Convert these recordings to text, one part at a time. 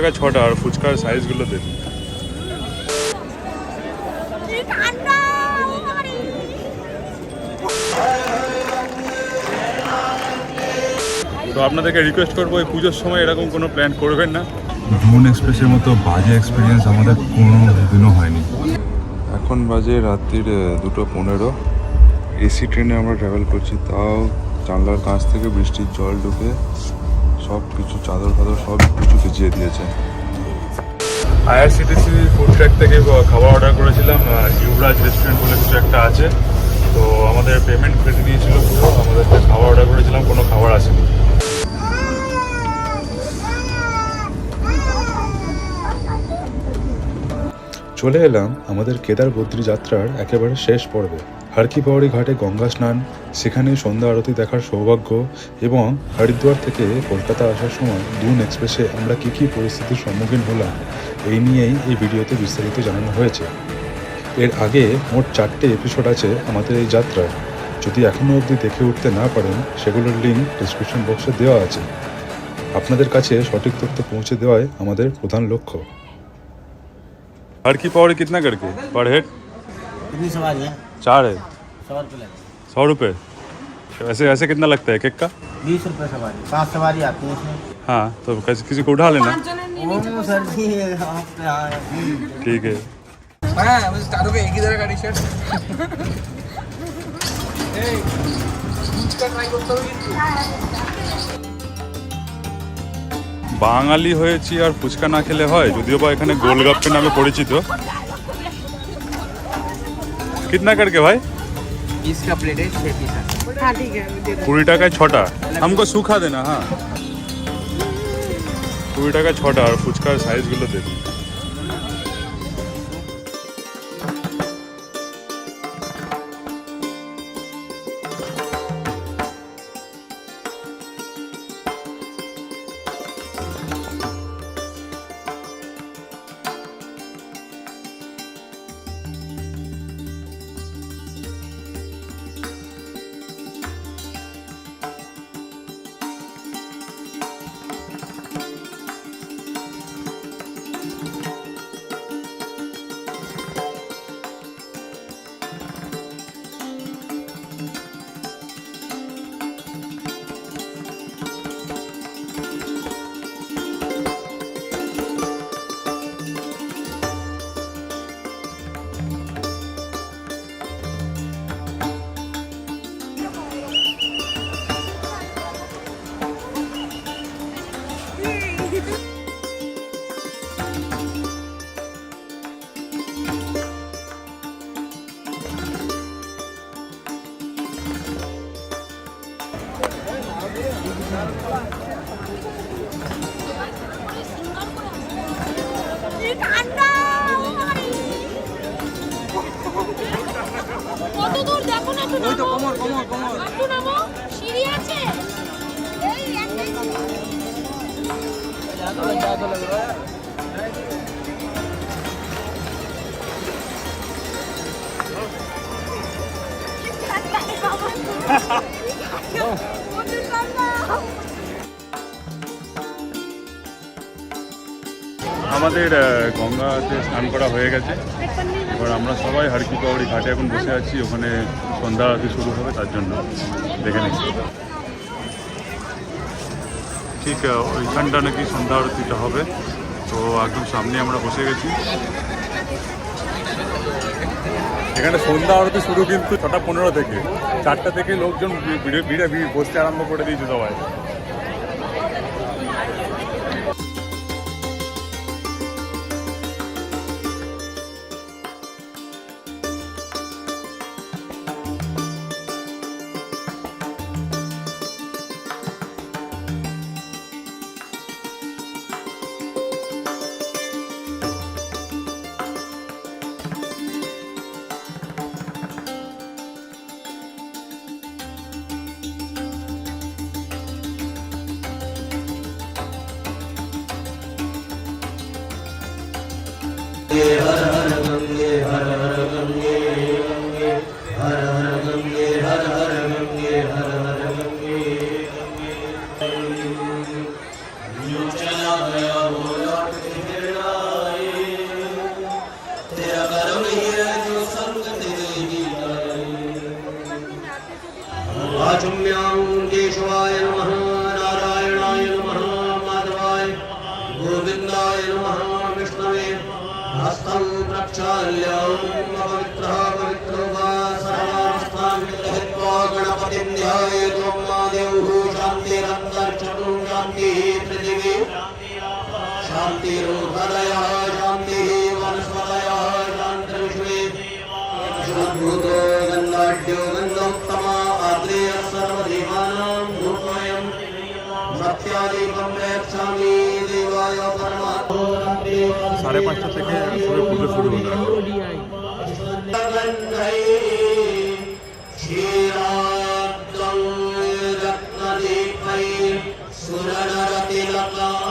টাকা ছটা আর ফুচকার সাইজগুলো দেখুন। তো আপনাদেরকে রিকোয়েস্ট করব এই পুজোর সময় এরকম কোনো প্ল্যান করবেন না। ড্রোন এক্সপ্রেসের মতো বাজে এক্সপিরিয়েন্স আমাদের কোনো দিনও হয়নি। এখন বাজে রাত্রির দুটো পনেরো। এসি ট্রেনে আমরা ট্রাভেল করছি তাও জানলার কাছ থেকে বৃষ্টির জল ঢুকে সব কিছু চাদর ফাদর সব কিছু ভিজিয়ে দিয়েছে। আইআরসিটিসি ফুড ট্র্যাক থেকে খাবার অর্ডার করেছিলাম ইউরাজ রেস্টুরেন্ট বলে কিছু একটা আছে। তো আমাদের পেমেন্ট কেটে দিয়েছিল পুরো আমাদেরকে খাবার অর্ডার করেছিলাম কোনো খাবার আসেনি। চলে এলাম আমাদের কেদার বদ্রী যাত্রার একেবারে শেষ পর্বে। হারকি পাহাড়ি ঘাটে গঙ্গা স্নান সেখানে সন্ধ্যা আরতি দেখার সৌভাগ্য এবং হরিদ্বার থেকে কলকাতা আসার সময় দুন এক্সপ্রেসে আমরা কী কী পরিস্থিতির সম্মুখীন হলাম এই নিয়েই এই ভিডিওতে বিস্তারিত জানানো হয়েছে এর আগে মোট চারটে এপিসোড আছে আমাদের এই যাত্রার যদি এখনও অবধি দেখে উঠতে না পারেন সেগুলোর লিঙ্ক ডিসক্রিপশন বক্সে দেওয়া আছে আপনাদের কাছে সঠিক তথ্য পৌঁছে দেওয়াই আমাদের প্রধান লক্ষ্য हर की पावड़ी कितना करके पर हेड कितनी सवारी है चार है सौ रुपये लगेगा सौ रुपये वैसे ऐसे कितना लगता है केक का बीस रुपये सवारी पाँच सवारी आती है इसमें हाँ तो किसी किसी को उठा लेना ओम सर जी आपके यहाँ ठीक है হ্যাঁ বলছি চারুকে একই ধরে গাড়ি শার্ট এই ফুচকা ট্রাই করতে হবে কিন্তু বাঙালি হয়েছি আর ফুচকা না খেলে হয় যদিও বা এখানে গোলগাপ্পে নামে পরিচিত कितना करके भाई बीस का प्लेट है छः पीस है हाँ ठीक है मैं दे दूँ কুড়ি টাকায় ছটা हमको सूखा देना হ্যাঁ কুড়ি টাকায় ছটা আর ফুচকার সাইজগুলো দেখুন আমাদের গঙ্গাতে স্নান করা হয়ে গেছে। এবার আমরা সবাই হারকি পাহাড়ি ঘাটে এখন বসে আছি। ওখানে সন্ধ্যা আরতি শুরু হবে, তার জন্য দেখে নিচ্ছি। ঠিক ওইখানটা নাকি সন্ধ্যা আরতিটা হবে। তো একদম সামনে আমরা বসে গেছি। এখানে সন্ধ্যা আরতি শুরু কিন্তু ছটা পনেরো থেকে। চারটা থেকে লোকজন ভিড়ে ভিড় বসতে আরম্ভ করে দিয়েছে সবাই। সাড়ে পাঁচটা থেকে সবে পুজো শুরু হলো সুরণরতিলকাম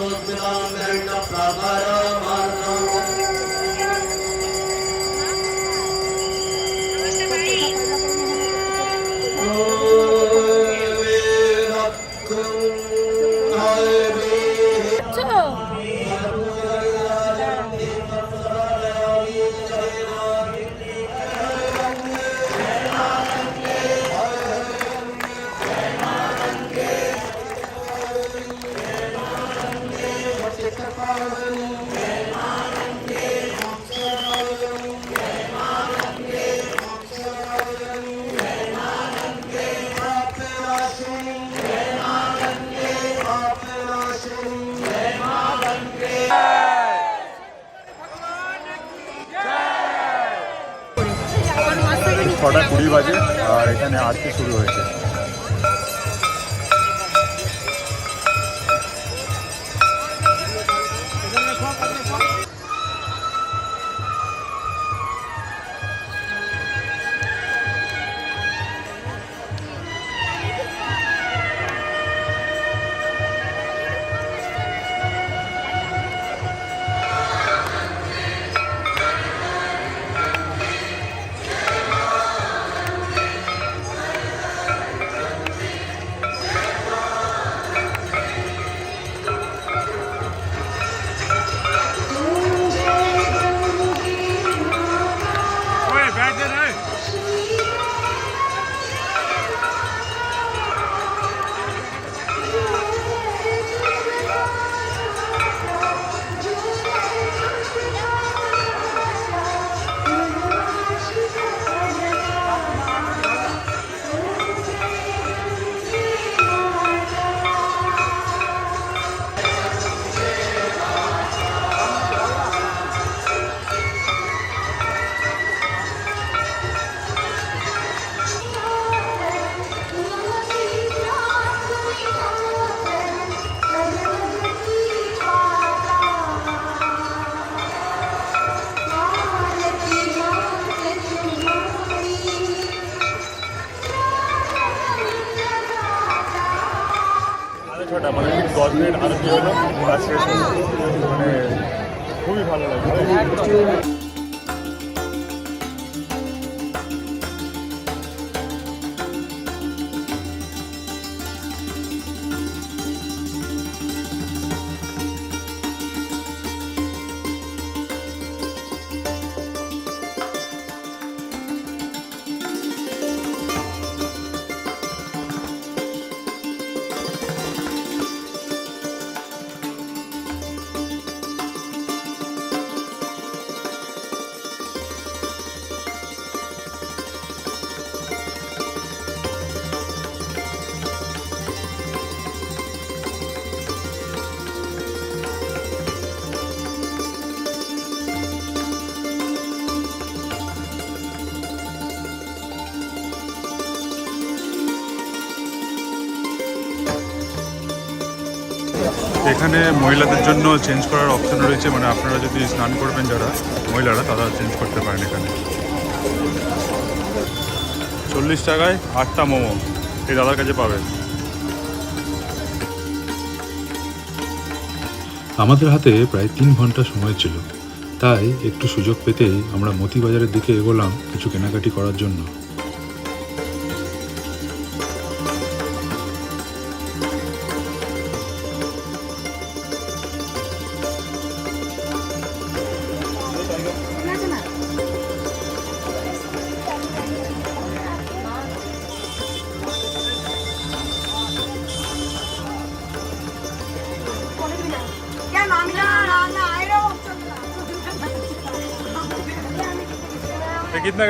स्तोत्रान्तरेण प्राकारा मार्गम् ছটা কুড়ি বাজে আর এখানে আরতি শুরু হয়েছে ছটা মানে দশ মিনিট আরতি হলো মানে খুবই ভালো লাগল। এখানে মহিলাদের জন্য চেঞ্জ করার অপশন রয়েছে মানে আপনারা যদি স্নান করবেন যারা, মহিলারা, তারা চেঞ্জ করতে পারেন এখানে। চল্লিশ টাকায় আটটা মোমো, এই দাদার কাছে পাবেন। আমাদের হাতে প্রায় তিন ঘণ্টা সময় ছিল, তাই একটু সুযোগ পেতেই আমরা মতিবাজারের দিকে এগোলাম কিছু কেনাকাটি করার জন্য।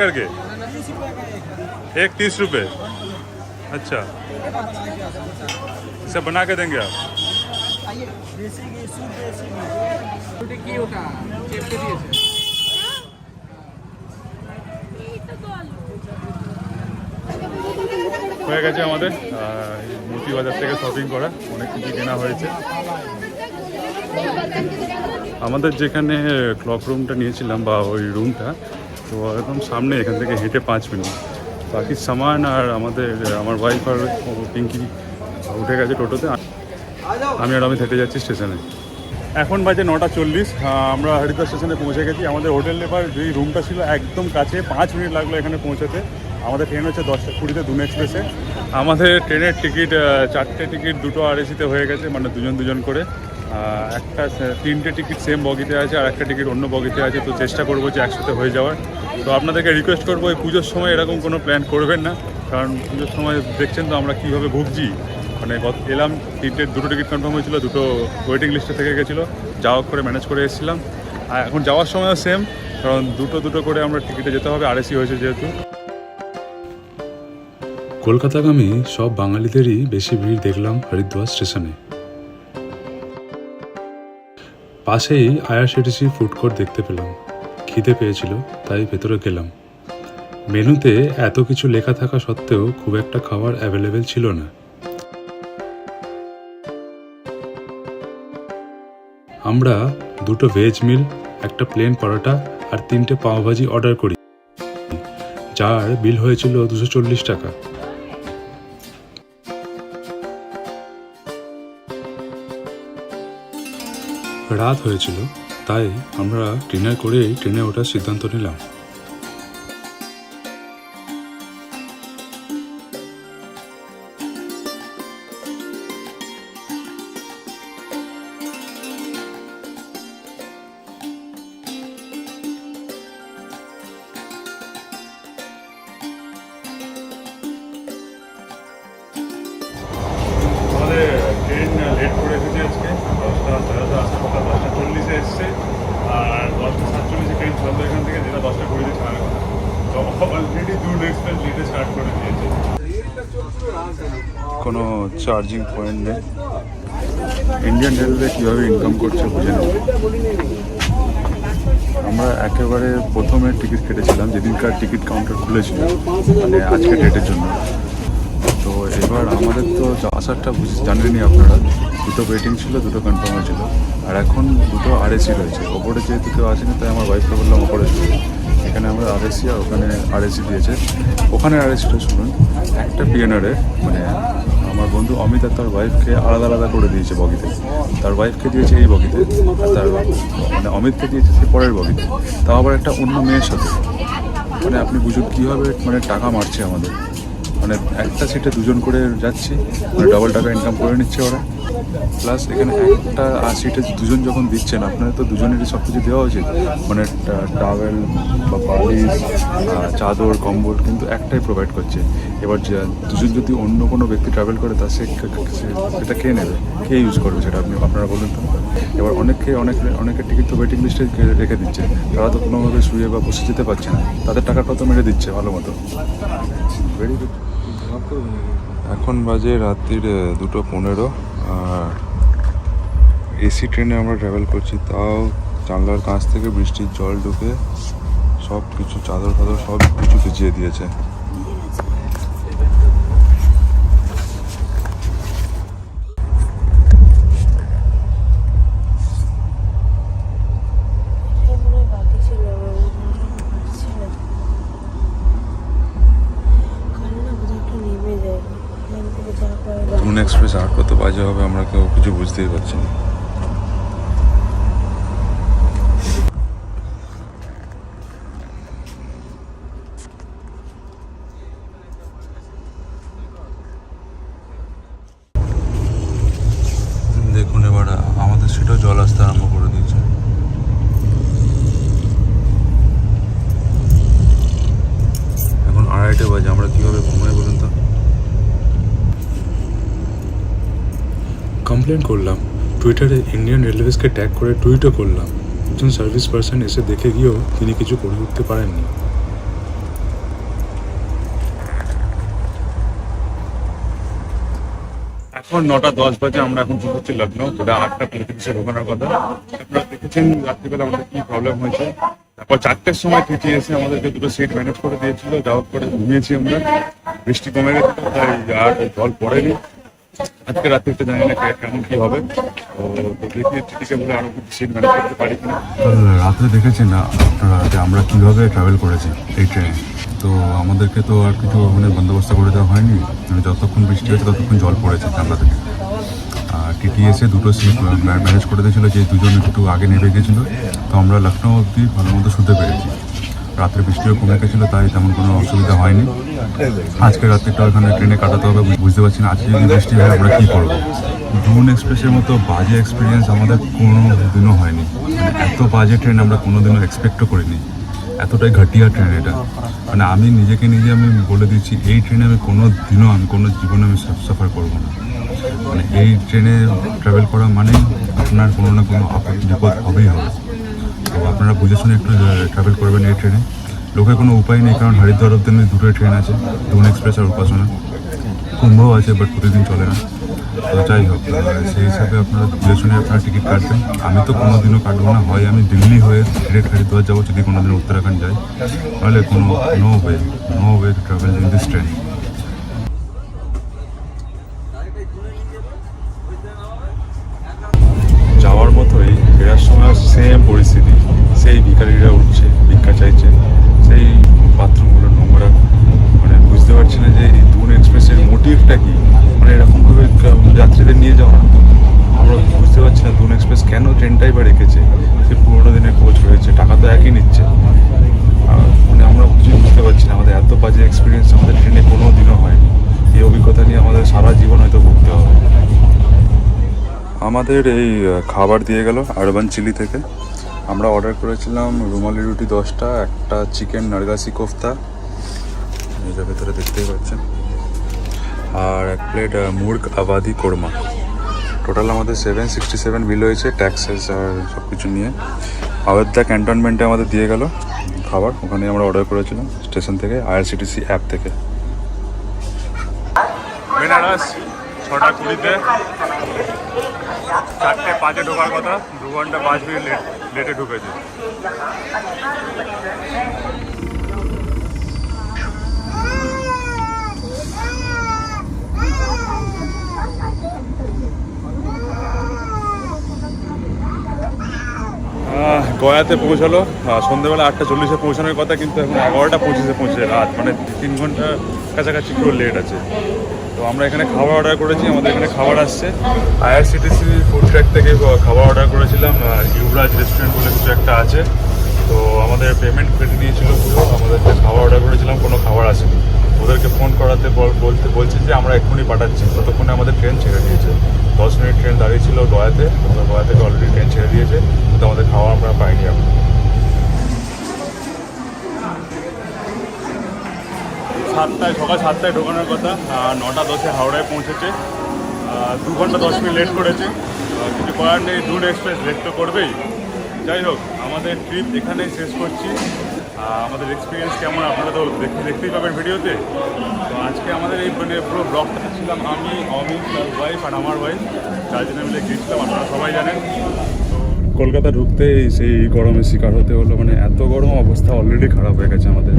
ये कितना करके एक तीस रुपए अच्छा इसे बना के देंगे आप ওটা কি ওটা চেপে দিয়েছে এই তো বল হয়ে গেছে আমাদের আহ, মতিবাজার থেকে শপিং করা অনেক কিছু কেনা হয়েছে আমাদের যেখানে ক্লক রুমটা নিয়েছিলাম বা ওই রুমটা তো একদম সামনে এখান থেকে হেঁটে পাঁচ মিনিট। বাকি সামান আর আমাদের, আমার ওয়াইফ আর পিঙ্কি উঠে গেছে টোটোতে। আমি আর আমি হেঁটে যাচ্ছি স্টেশনে। এখন বাজে নটা চল্লিশ। আমরা হরিদ্বার স্টেশনে পৌঁছে গেছি। আমাদের হোটেল নেবার যেই রুমটা ছিল একদম কাছে, পাঁচ মিনিট লাগল এখানে পৌঁছাতে। আমাদের ট্রেন হচ্ছে দশটা কুড়িতে, দুন এক্সপ্রেসে আমাদের ট্রেনের টিকিট চারটে টিকিট দুটো আড়াইশিতে হয়ে গেছে মানে দুজন দুজন করে। একটা তিনটে টিকিট সেম বগিতে আছে আর একটা টিকিট অন্য বগিতে আছে, তো চেষ্টা করব যে একসাথে হয়ে যাওয়ার। তো আপনাদেরকে রিকোয়েস্ট করব, এই পুজোর সময় এরকম কোনো প্ল্যান করবেন না, কারণ পুজোর সময় দেখছেন তো আমরা কীভাবে ভুগছি। মানে এলাম, তিনটে, দুটো টিকিট কনফার্ম হয়েছিল, দুটো ওয়েটিং লিস্টে থেকে গেছিল, যাওয়া করে ম্যানেজ করে এসেছিলাম। আর এখন যাওয়ার সময়ও সেম কারণ দুটো দুটো করে আমরা টিকিটে যেতে হবে আরএসি হয়েছে যেহেতু। কলকাতাগামী সব বাঙালিদেরই বেশি ভিড় দেখলাম হরিদ্বার স্টেশনে। পাশেই আইআরসিটিসি ফুড কোর্ট দেখতে পেলাম। খিদে পেয়েছিল, তাই ভেতরে গেলাম। মেনুতে এত কিছু লেখা থাকা সত্ত্বেও খুব একটা খাবার অ্যাভেলেবেল ছিল না। আমরা দুটো ভেজ মিল একটা প্লেন পরোটা আর তিনটে পাওভাজি অর্ডার করি। যার বিল হয়েছিল দুশো চল্লিশ টাকা। রাত হয়েছিল তাই আমরা ডিনার করেই ট্রেনে ওঠার সিদ্ধান্ত নিলাম। চার্জিং পয়েন্ট নেই ইন্ডিয়ান রেলওয়ে কীভাবে ইনকাম করছে বুঝে নেব আমরা একেবারে প্রথমে টিকিট কেটেছিলাম, যেদিনকার টিকিট কাউন্টার খুলেছিল মানে আজকে ডেটের জন্য। তো এবার আমাদের তো আসারটা বুঝ, জানেনই আপনারা, দুটো ওয়েটিং ছিল, দুটো কনফার্ম হয়েছিল। আর এখন দুটো আরএসি রয়েছে। ওপরে যেহেতু কেউ আসেনি, তাই আমার ওয়াইফকে বললাম ওপরে এখানে আমরা আরএসি আর ওখানে আরএসি দিয়েছে। ওখানে আরএসিটা শুনুন, একটা পিএনআরে মানে আমার বন্ধু অমিত আর তার ওয়াইফকে আলাদা আলাদা করে দিয়েছে বগিতে। তার ওয়াইফকে দিয়েছে এই বগিতে আর তার মানে অমিতকে দিয়েছে সে পরের বগিতে। তাও আবার একটা অন্য মেয়ের সাথে। মানে আপনি বুঝুন কীভাবে মানে টাকা মারছে আমাদের। মানে একটা সিটে দুজন করে যাচ্ছি মানে ডবল টাকা ইনকাম করে নিচ্ছে ওরা। প্লাস এখানে একটা সিটে দুজন যখন দিচ্ছেন, আপনাদের তো দুজনেরই সব কিছু দেওয়া উচিত। মানে টাওয়েল বা বালিশ চাদর, কম্বল কিন্তু একটাই প্রোভাইড করছে। এবার দুজন যদি অন্য কোনো ব্যক্তি ট্রাভেল করে, তা সে- সেটা কে নেবে? কে ইউজ করবে সেটা আপনি, আপনারা বলুন তো। এবার অনেকে অনেক অনেকের টিকিট তো ওয়েটিং লিস্টে রেখে দিচ্ছে। তারা তো কোনোভাবে শুয়ে বা বসে যেতে পারছে না। তাদের টাকাটা তো মেরে দিচ্ছে ভালো মতো। ভেরি গুড এখন বাজে রাত্রির দুটো পনেরো, আর এসি ট্রেনে আমরা ট্রাভেল করছি, তাও জানলার কাছ থেকে বৃষ্টির জল ঢুকে সব কিছু চাদর ফাদর সব কিছু ভিজিয়ে দিয়েছে। বাজে হবে, আমরা কেউ কিছু বুঝতেই পারছি না। দেখুন এবার, আমাদের সেটাও জল আসতে আরম্ভ করে দিয়েছে। এখন আড়াইটে বাজে, আমরা কীভাবে ঘুমাই বলুন কমপ্লেন করলাম। টুইটারে ইন্ডিয়ান রেলওয়েজকে ট্যাগ করে টুইটও করলাম। একজন সার্ভিস পার্সন এসে দেখে গিয়েও তিনি কিছু করে উঠতে পারেননি। এখন নটা দশ বাজে, আমরা এখন পৌঁছচ্ছি লখনৌ যেটা আটটা পঁয়ত্রিশে ঢোকানোর কথা। আপনারা দেখেছেন রাত্রিবেলা আমাদের কি প্রবলেম হয়েছে? তারপর চারটের সময় টিটি এসে আমাদেরকে দুটো সিট ম্যানেজ করে দিয়েছিল। যাওয়ার পরে ঘুমিয়েছি আমরা। বৃষ্টি কমে গেছে, তাই আর জল পড়েনি। আজকে রাত্রিতে জানি না কেমন কি হবে। তো দেখি টিটিকে বলে আরও কিছু সিট ম্যানেজ করতে পারি কিনা। রাত্রে দেখেছেন না। আপনারা যে আমরা কীভাবে ট্রাভেল করেছি এই ট্রেনে তো আমাদেরকে তো আর কিছু মানে বন্দোবস্ত করে দেওয়া হয়নি। মানে যতক্ষণ বৃষ্টি হয়েছে, ততক্ষণ জল পড়েছে জানলা থেকে। আর টিটিএসে দুটো সিট ম্যানেজ করে দিয়েছিলো যে দুজন একটু আগে নেমে গেছিল তো আমরা লখনৌ অবধি ভালো মতো শুতে পেরেছি। রাত্রে বৃষ্টিও কমে গেছিল, তাই তেমন কোনো অসুবিধা হয়নি। আজকে রাত্রিটা ওখানে ট্রেনে কাটাতে হবে বুঝতে পারছি না, আজকে যদি বৃষ্টি হয়, আমরা কী করব? ডুন এক্সপ্রেসের মতো বাজে এক্সপিরিয়েন্স আমাদের কোনো দিনও হয়নি। মানে এত বাজে ট্রেন আমরা কোনো দিনও এক্সপেক্টও করিনি। এতটাই ঘাটিয়া ট্রেন এটা। মানে আমি নিজেকে নিজে আমি বলে দিচ্ছি, এই ট্রেনে আমি কোনো দিনও আমি, কোনো জীবনে আমি সাফার করব না। মানে এই ট্রেনে ট্রাভেল করা মানে আপনার কোনো না কোনো বিপদ হবেই হবে। আপনারা বুঝে শুনে একটু ট্রাভেল করবেন এই ট্রেনে লোকের কোনো উপায় নেই, কারণ হরিদ্বার অব্দি দুটোই ট্রেন আছে। দুন এক্সপ্রেস আর উপাসনা। কুম্ভও আছে বাট প্রতিদিন চলে না। তো যাই হোক, সেই হিসাবে আপনারা বুঝে শুনে আপনারা টিকিট কাটবেন। আমি তো কোনো দিনও কাটবো না, হয় আমি দিল্লি হয়ে ডিরেক্ট হরিদ্বার যাব, যদি কোনো দিন উত্তরাখণ্ড যাই। তাহলে কোনো no way no way to travel in this train ভিখারিরা উঠছে, ভিক্ষা চাইছে, সেই বাথরুমগুলো নোংরা। মানে বুঝতে পারছি না যে এই দুন এক্সপ্রেসের মোটিভটা কি? মানে এরকমভাবে যাত্রীদের নিয়ে যাওয়া আমরা বুঝতে পারছি না দুন এক্সপ্রেস কেন ট্রেনটাই বা রেখেছে। সে পুরোনো দিনের কোচ রয়েছে, টাকা তো একই নিচ্ছে। মানে আমরা কিছুই বুঝতে পারছি না, আমাদের এত বাজে এক্সপিরিয়েন্স আমাদের ট্রেনে কোনো দিনও হয়নি। এই অভিজ্ঞতা নিয়ে আমাদের সারা জীবন হয়তো ভুগতে হবে। আমাদের এই খাবার দিয়ে গেল আরবান চিলি থেকে। আমরা অর্ডার করেছিলাম রুমালি রুটি দশটা, একটা চিকেন নারগাসি কোফতা। যে ভেতরে দেখতেই পাচ্ছেন। আর এক প্লেট মুর্গ আবাদি কোরমা। টোটাল আমাদের সেভেন সিক্সটি সেভেন বিল হয়েছে ট্যাক্সেস আর সব কিছু নিয়ে। আওয়াদ্দা ক্যান্টনমেন্টে আমাদের দিয়ে গেল খাবার ওখানে আমরা অর্ডার করেছিলাম স্টেশন থেকে আইআরসিটিসি অ্যাপ থেকে। ছটা কুড়িতে। চারটে পাঁচে ঢোকার কথা, দু ঘণ্টা পাঁচ মিনিট লেট লেটে ঢুকেছে। গয়াতে পৌঁছালো। সন্ধ্যেবেলা আটটা চল্লিশে পৌঁছানোর কথা, কিন্তু এখন এগারোটা পঁচিশে পৌঁছে রাত মানে তিন ঘণ্টা কাছাকাছি পুরো লেট আছে। তো আমরা এখানে খাবার অর্ডার করেছি আমাদের এখানে খাবার আসছে। আইআরসিটিসি ফুড ট্র্যাক থেকে খাবার অর্ডার করেছিলাম আহ, ইউরাজ রেস্টুরেন্ট বলে কিছু একটা আছে। তো আমাদের পেমেন্ট কেটে নিয়েছিল পুরো আমাদেরকে খাবার অর্ডার করেছিলাম কোনো খাবার আসেনি। ওদেরকে ফোন করাতে বল- বলতে বলছে যে আমরা এক্ষুনি পাঠাচ্ছি। ততক্ষণে আমাদের ট্রেন ছেড়ে দিয়েছে। দশ মিনিট ট্রেন দাঁড়িয়েছিল গয়াতে আমরা গয়া থেকে অলরেডি ট্রেন ছেড়ে দিয়েছে কিন্তু আমাদের খাওয়া আমরা পাইনি এখন। সাতটায়, সকাল সাতটায় ঢোকানোর কথা। নটা দশে হাওড়ায় পৌঁছেছে। দু ঘণ্টা দশ মিনিট লেট করেছে। কিছু করার নেই দুন এক্সপ্রেস লেট তো করবেই। যাই হোক, আমাদের ট্রিপ এখানেই শেষ করছি। আমাদের এক্সপিরিয়েন্স কেমন আপনারা তো দেখতে দেখতেই পাবেন ভিডিওতে। তো আজকে আমাদের এই মানে পুরো ব্লগটা ছিলাম আমি, অমিত ওয়াইফ আর আমার ওয়াইফ চারজনে মিলে গিয়েছিলাম, আপনারা সবাই জানেন। কলকাতা ঢুকতেই সেই গরমের শিকার হতে হলো মানে এত গরম অবস্থা অলরেডি খারাপ হয়ে গেছে আমাদের।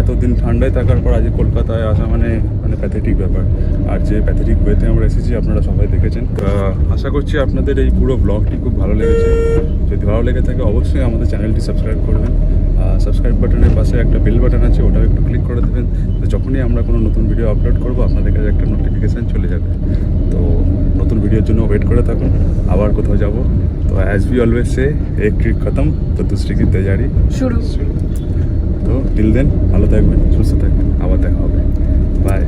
এতদিন ঠান্ডায় থাকার পর আজ কলকাতায় আসা মানে মানে প্যাথেটিক ব্যাপার। আর যে প্যাথেটিক ওয়েতে আমরা এসেছি, আপনারা সবাই দেখেছেন। আশা করছি আপনাদের এই পুরো ব্লগটি খুব ভালো লেগেছে। যদি ভালো লেগে থাকে, অবশ্যই আমাদের চ্যানেলটি সাবস্ক্রাইব করবেন। সাবস্ক্রাইব বাটনের পাশে একটা বেল বাটন আছে, ওটাও একটু ক্লিক করে দেবেন। তো যখনই আমরা কোনো নতুন ভিডিও আপলোড করব, আপনাদের কাছে একটা নোটিফিকেশান চলে যাবে। তো নতুন ভিডিওর জন্য ওয়েট করে থাকুন। আবার কোথাও যাব। তো অ্যাজ বি অলওয়েজ সে এক ট্রিপ খতম তো দুসরি কি তেজারি শুরু। তো টিল দেন ভালো থাকবেন সুস্থ থাকবেন আবার দেখা হবে। বাই